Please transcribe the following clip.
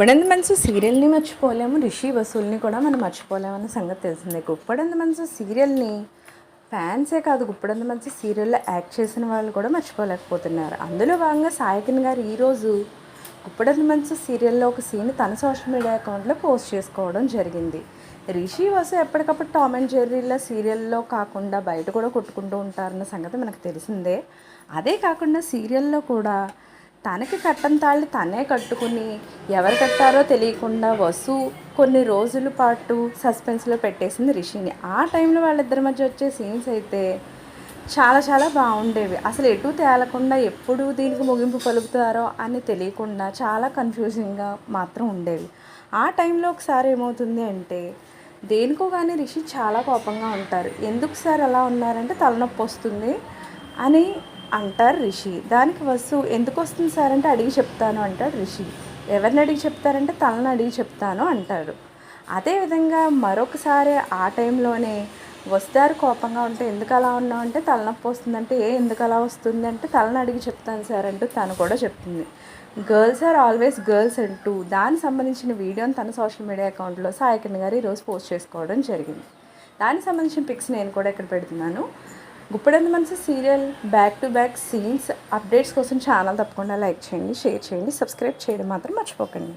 గుప్పడంది మనసు సీరియల్ని మర్చిపోలేము రిషి వసూల్ని కూడా మనం మర్చిపోలేమన్న సంగతి తెలిసిందే. గుప్పడంది మనసు సీరియల్ని ఫ్యాన్సే కాదు గుప్పడంది మనసు సీరియల్లో యాక్ట్ చేసిన వాళ్ళు కూడా మర్చిపోలేకపోతున్నారు. అందులో భాగంగా సాయకిన్ గారు ఈరోజు గుప్పడంది మనసు సీరియల్లో ఒక సీన్ తన సోషల్ మీడియా అకౌంట్లో పోస్ట్ చేసుకోవడం జరిగింది. రిషి వసు ఎప్పటికప్పుడు టామ్ అండ్ జెర్రీలో సీరియల్లో కాకుండా బయట కూడా కొట్టుకుంటూ ఉంటారన్న సంగతి మనకు తెలిసిందే. అదే కాకుండా సీరియల్లో కూడా తనకి కట్టం తాళ్ళు తనే కట్టుకుని ఎవరు కట్టారో తెలియకుండా వసు కొన్ని రోజుల పాటు సస్పెన్స్లో పెట్టేసింది రిషిని. ఆ టైంలో వాళ్ళిద్దరి మధ్య వచ్చే సీన్స్ అయితే చాలా చాలా బాగుండేవి. అసలు ఎటు తేలకుండా ఎప్పుడు దీనికి ముగింపు పలుకుతారో అని తెలియకుండా చాలా కన్ఫ్యూజింగ్గా మాత్రం ఉండేవి. ఆ టైంలో ఒకసారి ఏమవుతుంది అంటే దేనికో కానీ రిషి చాలా కోపంగా ఉంటారు. ఎందుకు సార్ అలా ఉన్నారంటే తలనొప్పి వస్తుంది అని అంటారు రిషి. దానికి వసు ఎందుకు వస్తుంది సార్ అంటే అడిగి చెప్తాను అంటాడు రిషి. ఎవరిని అడిగి చెప్తారంటే తలని అడిగి చెప్తాను అంటాడు. అదేవిధంగా మరొకసారి ఆ టైంలోనే వస్తారు కోపంగా ఉంటే ఎందుకు అలా ఉన్నావు అంటే తలనొప్పి వస్తుందంటే ఏ ఎందుకు అలా వస్తుంది అంటే తలని అడిగి చెప్తాను సార్ అంటూ తను కూడా చెప్తుంది. గర్ల్స్ ఆర్ ఆల్వేస్ గర్ల్స్ అంటూ దానికి సంబంధించిన వీడియోని తన సోషల్ మీడియా అకౌంట్లో సాయకన్ గారు ఈరోజు పోస్ట్ చేసుకోవడం జరిగింది. దానికి సంబంధించిన పిక్స్ నేను కూడా ఇక్కడ పెడుతున్నాను. గుప్పడంది మనసు serial back to back scenes updates కోసం ఛానల్ తప్పకుండా లైక్ చేయండి షేర్ చేయండి సబ్స్క్రైబ్ చేయడం మాత్రం మర్చిపోకండి.